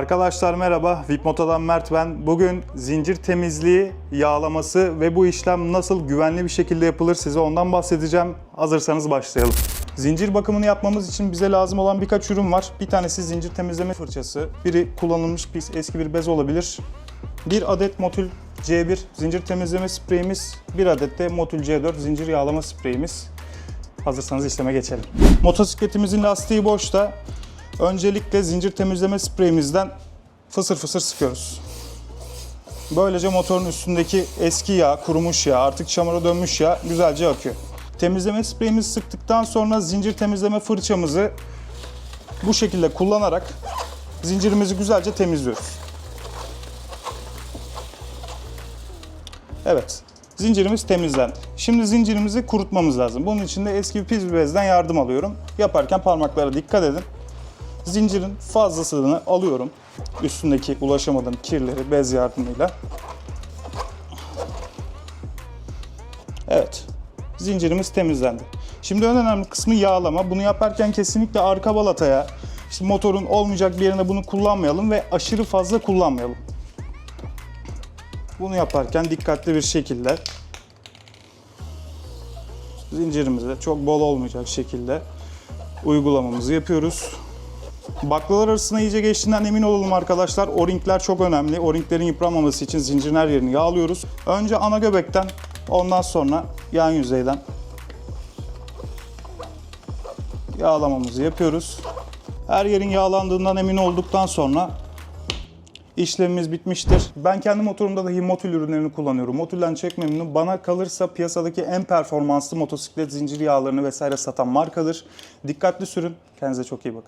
Arkadaşlar merhaba, Vipmoto'dan Mert ben. Bugün zincir temizliği, yağlaması ve bu işlem nasıl güvenli bir şekilde yapılır size ondan bahsedeceğim. Hazırsanız başlayalım. Zincir bakımını yapmamız için bize lazım olan birkaç ürün var. Bir tanesi zincir temizleme fırçası, biri kullanılmış pis eski bir bez olabilir. Bir adet Motul C1 zincir temizleme spreyimiz, bir adet de Motul C4 zincir yağlama spreyimiz. Hazırsanız işleme geçelim. Motosikletimizin lastiği boşta. Öncelikle zincir temizleme spreyimizden fısır fısır sıkıyoruz. Böylece motorun üstündeki eski yağ, kurumuş yağ, artık çamura dönmüş yağ güzelce akıyor. Temizleme spreyimizi sıktıktan sonra zincir temizleme fırçamızı bu şekilde kullanarak zincirimizi güzelce temizliyoruz. Evet, zincirimiz temizlendi. Şimdi zincirimizi kurutmamız lazım. Bunun için de eski bir pis bir bezden yardım alıyorum. Yaparken parmaklara dikkat edin. Zincirin fazlasını alıyorum. Üstündeki ulaşamadığım kirleri bez yardımıyla. Evet. Zincirimiz temizlendi. Şimdi en önemli kısmı yağlama. Bunu yaparken kesinlikle arka balataya, işte motorun olmayacak bir yerine bunu kullanmayalım ve aşırı fazla kullanmayalım. Bunu yaparken dikkatli bir şekilde zincirimize çok bol olmayacak şekilde uygulamamızı yapıyoruz. Baklalar arasında iyice geçtiğinden emin olalım arkadaşlar. O-ringler çok önemli. O-ringlerin yıpranmaması için zincirin her yerini yağlıyoruz. Önce ana göbekten, ondan sonra yan yüzeyden yağlamamızı yapıyoruz. Her yerin yağlandığından emin olduktan sonra işlemimiz bitmiştir. Ben kendi motorumda dahi Motul ürünlerini kullanıyorum. Motul'den çek memnunum. Bana kalırsa piyasadaki en performanslı motosiklet zincir yağlarını vesaire satan markadır. Dikkatli sürün. Kendinize çok iyi bakın.